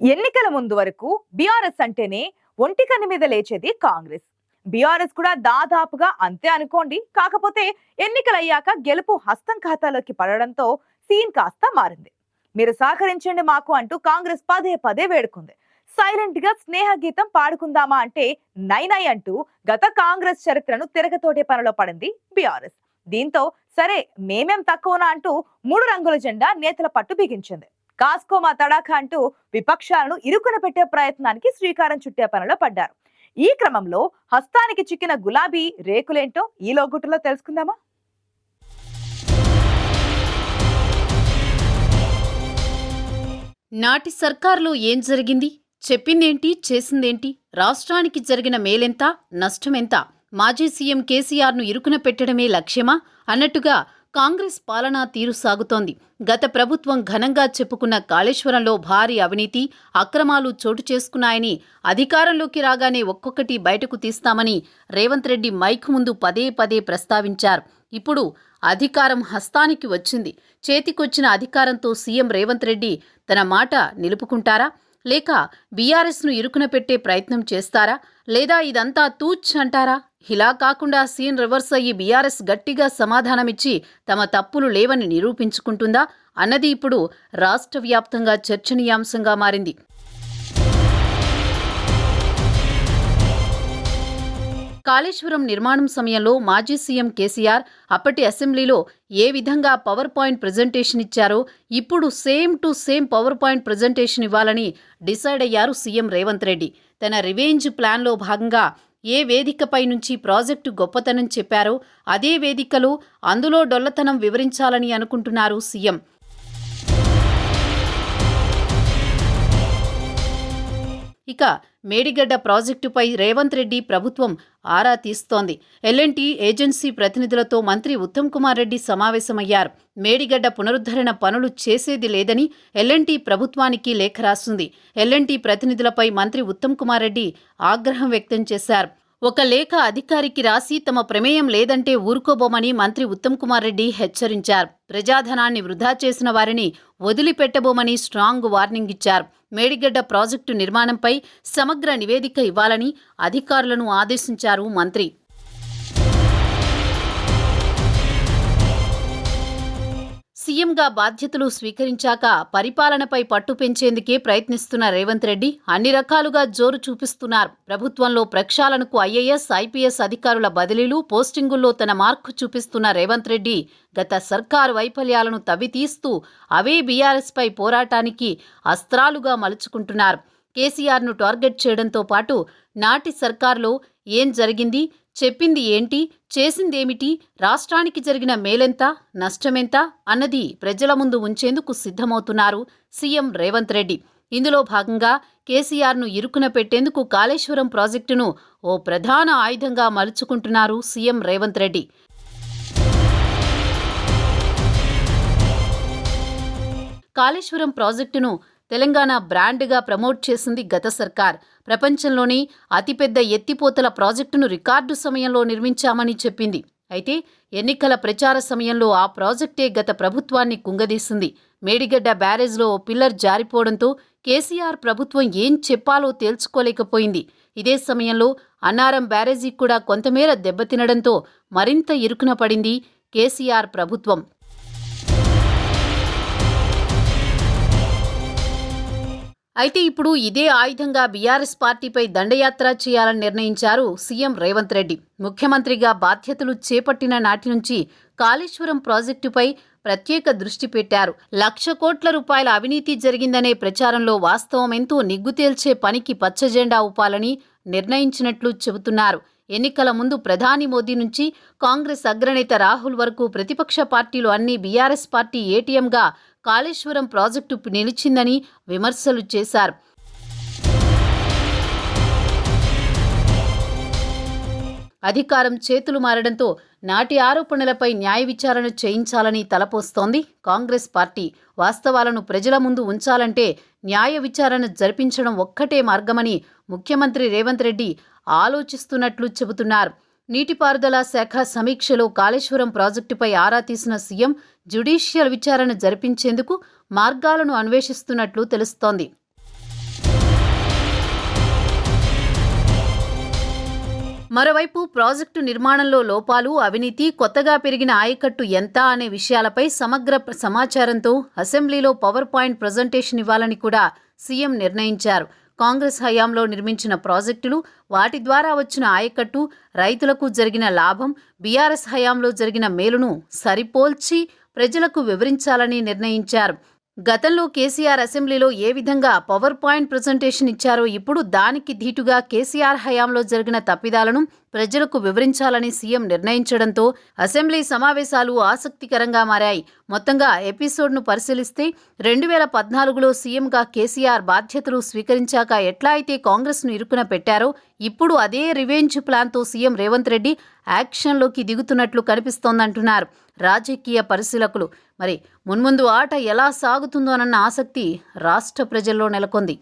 ఎన్నికల ముందు వరకు బీఆర్ఎస్ అంటేనే ఒంటికన్ను మీద లేచేది కాంగ్రెస్. బీఆర్ఎస్ కూడా దాదాపుగా అంతే అనుకోండి. కాకపోతే ఎన్నికలయ్యాక గెలుపు హస్తం ఖాతాలోకి పడడంతో సీన్ కాస్త మారింది. మీరు సహకరించండి మాకు అంటూ కాంగ్రెస్ పదే పదే వేడుకుంది. సైలెంట్గా స్నేహ గీతం పాడుకుందామా అంటే నై నై అంటూ గత కాంగ్రెస్ చరిత్రను తిరగతోటే పనిలో పడింది బీఆర్ఎస్. దీంతో సరే మేమేం తక్కువనా అంటూ మూడు రంగుల జెండా నేతల పట్టు బిగించింది. కాస్కో మా తడాఖా అంటూ విపక్షాలను ఇరుకున పెట్టే ప్రయత్నానికి శ్రీకారం చుట్టే పనిలో పడ్డారు. ఈ క్రమంలో హస్తానికి చిక్కిన గులాబీ రేకులేంటో ఈ లోగుట్టులో తెలుసుకుందామా? నాటి సర్కార్లో ఏం జరిగింది? చెప్పిందేంటి? చేసిందేంటి? రాష్ట్రానికి జరిగిన మేలెంత? నష్టమెంత? మాజీ సీఎం కేసీఆర్ను ఇరుకున పెట్టడమే లక్ష్యమా? అన్నట్టుగా కాంగ్రెస్ పాలనా తీరు సాగుతోంది. గత ప్రభుత్వం ఘనంగా చెప్పుకున్న కాళేశ్వరంలో భారీ అవినీతి అక్రమాలు చోటు చేసుకున్నాయని అధికారంలోకి రాగానే ఒక్కొక్కటి బయటకు తీస్తామని రేవంత్ రెడ్డి మైక్ ముందు పదే పదే ప్రస్తావించారు. ఇప్పుడు అధికారం హస్తానికి వచ్చింది. చేతికొచ్చిన అధికారంతో సీఎం రేవంత్ రెడ్డి తన మాట నిలుపుకుంటారా? లేక బీఆర్ఎస్ను ఇరుకున పెట్టే ప్రయత్నం చేస్తారా? లేదా ఇదంతా తూచ్ అంటారా? ఇలా కాకుండా సీన్ రివర్స్ అయ్యి బీఆర్ఎస్ గట్టిగా సమాధానమిచ్చి తమ తప్పులు లేవని నిరూపించుకుంటుందా? అన్నది ఇప్పుడు రాష్ట్ర వ్యాప్తంగా చర్చనీయాంశంగా మారింది. కాళేశ్వరం నిర్మాణం సమయంలో మాజీ సీఎం కేసీఆర్ అప్పటి అసెంబ్లీలో ఏ విధంగా పవర్ పాయింట్ ప్రజెంటేషన్ ఇచ్చారో ఇప్పుడు same to same power point presentation ఇవ్వాలని డిసైడ్ అయ్యారు సీఎం రేవంత్ రెడ్డి. తన రివెంజ్ ప్లాన్లో భాగంగా ఏ వేదికపై నుంచి ప్రాజెక్టు గొప్పతనం చెప్పారో అదే వేదికలో అందులో డొల్లతనం వివరించాలని అనుకుంటున్నారు సీఎం. ఇక మేడిగడ్డ ప్రాజెక్టుపై రేవంత్ రెడ్డి ప్రభుత్వం ఆరా తీస్తోంది. ఎల్ఎన్టీ ఏజెన్సీ ప్రతినిధులతో మంత్రి ఉత్తమ్ కుమార్ రెడ్డి సమావేశమయ్యారు. మేడిగడ్డ పునరుద్ధరణ పనులు చేసేది లేదని ఎల్ఎన్టీ ప్రభుత్వానికి లేఖ రాసింది. ఎల్ఎన్టీ ప్రతినిధులపై మంత్రి ఉత్తమ్ కుమార్ రెడ్డి ఆగ్రహం వ్యక్తం చేశారు. ఒక లేఖ అధికారికి రాసి తమ ప్రమేయం లేదంటే ఊరుకోబోమని మంత్రి ఉత్తమ్ కుమార్ రెడ్డి హెచ్చరించారు. ప్రజాధనాన్ని వృధా చేసిన వారిని వదిలిపెట్టబోమని స్ట్రాంగ్ వార్నింగ్ ఇచ్చారు. మేడిగడ్డ ప్రాజెక్టు నిర్మాణంపై సమగ్ర నివేదిక ఇవ్వాలని అధికారులను ఆదేశించారు మంత్రి. సీఎంగా బాధ్యతలు స్వీకరించాక పరిపాలనపై పట్టు పెంచేందుకే ప్రయత్నిస్తున్న రేవంత్ రెడ్డి అన్ని రకాలుగా జోరు చూపిస్తున్నారు. ప్రభుత్వంలో ప్రక్షాళనకు ఐఏఎస్ ఐపీఎస్ అధికారుల బదిలీలు పోస్టింగుల్లో తన మార్కు చూపిస్తున్న రేవంత్ రెడ్డి గత సర్కారు వైఫల్యాలను తవ్వితీస్తూ అవే బీఆర్ఎస్పై పోరాటానికి అస్త్రాలుగా మలుచుకుంటున్నారు. కేసీఆర్ను టార్గెట్ చేయడంతో పాటు నాటి సర్కారులో ఏం జరిగింది చెప్పింది ఏంటి చేసిందేమిటి రాష్ట్రానికి జరిగిన మేలెంత నష్టమెంత అన్నది ప్రజల ముందు ఉంచేందుకు సిద్ధమవుతున్నారు సీఎం రేవంత్ రెడ్డి. ఇందులో భాగంగా కేసీఆర్ను ఇరుకున పెట్టేందుకు కాళేశ్వరం ప్రాజెక్టును ఓ ప్రధాన ఆయుధంగా మలుచుకుంటున్నారు సీఎం రేవంత్ రెడ్డి. కాళేశ్వరం ప్రాజెక్టును తెలంగాణ బ్రాండ్గా ప్రమోట్ చేసింది గత సర్కార్. ప్రపంచంలోనే అతిపెద్ద ఎత్తిపోతల ప్రాజెక్టును రికార్డు సమయంలో నిర్మించామని చెప్పింది. అయితే ఎన్నికల ప్రచార సమయంలో ఆ ప్రాజెక్టే గత ప్రభుత్వాన్ని కుంగదీసింది. మేడిగడ్డ బ్యారేజ్లో ఓ పిల్లర్ జారిపోవడంతో కేసీఆర్ ప్రభుత్వం ఏం చెప్పాలో తేల్చుకోలేకపోయింది. ఇదే సమయంలో అన్నారం బ్యారేజీ కూడా కొంతమేర దెబ్బతినడంతో మరింత ఇరుకున పడింది కేసీఆర్ ప్రభుత్వం. అయితే ఇప్పుడు ఇదే ఆయుధంగా బీఆర్ఎస్ పార్టీపై దండయాత్ర చేయాలని నిర్ణయించారు సీఎం రేవంత్ రెడ్డి. ముఖ్యమంత్రిగా బాధ్యతలు చేపట్టిన నాటి నుంచి కాళేశ్వరం ప్రాజెక్టుపై ప్రత్యేక దృష్టి పెట్టారు. లక్ష కోట్ల రూపాయల అవినీతి జరిగిందనే ప్రచారంలో వాస్తవమెంతో నిగ్గు తేల్చే పనికి పచ్చజెండా ఊపాలని నిర్ణయించినట్లు చెబుతున్నారు. ఎన్నికల ముందు ప్రధాని మోదీ నుంచి కాంగ్రెస్ అగ్రనేత రాహుల్ వరకు ప్రతిపక్ష పార్టీలు అన్ని బీఆర్ఎస్ పార్టీ ఏటీఎంగా కాళేశ్వరం ప్రాజెక్టు నిలిచిందని విమర్శలు చేశారు. అధికారం చేతులు మారడంతో నాటి ఆరోపణలపై న్యాయ విచారణ చేయించాలని తలపోస్తోంది. కాంగ్రెస్ పార్టీ వాస్తవాలను ప్రజల ముందు ఉంచాలంటే న్యాయ విచారణ జరిపించడం ఒక్కటే మార్గమని ముఖ్యమంత్రి రేవంత్ రెడ్డి ఆలోచిస్తున్నట్లు చెబుతున్నారు. నీటిపారుదల శాఖ సమీక్షలో కాళేశ్వరం ప్రాజెక్టుపై ఆరా తీసిన సీఎం జ్యుడీషియల్ విచారణ జరిపించేందుకు మార్గాలను అన్వేషిస్తున్నట్లు తెలుస్తోంది. మరోవైపు ప్రాజెక్టు నిర్మాణంలో లోపాలు అవినీతి కొత్తగా పెరిగిన ఆయకట్టు ఎంత అనే విషయాలపై సమగ్ర సమాచారంతో అసెంబ్లీలో పవర్ పాయింట్ ప్రజెంటేషన్ ఇవ్వాలని కూడా సీఎం నిర్ణయించారు. కాంగ్రెస్ హయాంలో నిర్మించిన ప్రాజెక్టులు వాటి ద్వారా వచ్చిన ఆయకట్టు రైతులకు జరిగిన లాభం బీఆర్ఎస్ హయాంలో జరిగిన మేలును సరిపోల్చి ప్రజలకు వివరించాలని నిర్ణయించారు. గతంలో కేసీఆర్ అసెంబ్లీలో ఏ విధంగా పవర్ పాయింట్ ప్రజెంటేషన్ ఇచ్చారో ఇప్పుడు దానికి ధీటుగా కేసీఆర్ హయాంలో జరిగిన తప్పిదాలను ప్రజలకు వివరించాలని సీఎం నిర్ణయించడంతో అసెంబ్లీ సమావేశాలు ఆసక్తికరంగా మారాయి. మొత్తంగా ఎపిసోడ్ను పరిశీలిస్తే రెండు వేల పద్నాలుగులో సీఎంగా కేసీఆర్ బాధ్యతలు స్వీకరించాక ఎట్లా అయితే కాంగ్రెస్ను ఇరుకున పెట్టారో ఇప్పుడు అదే రివెంజ్ ప్లాన్తో సీఎం రేవంత్ రెడ్డి యాక్షన్లోకి దిగుతున్నట్లు కనిపిస్తోందంటున్నారు రాజకీయ పరిశీలకులు. మరి మున్ముందు ఆట ఎలా సాగుతుందోనన్న ఆసక్తి రాష్ట్ర ప్రజల్లో నెలకొంది.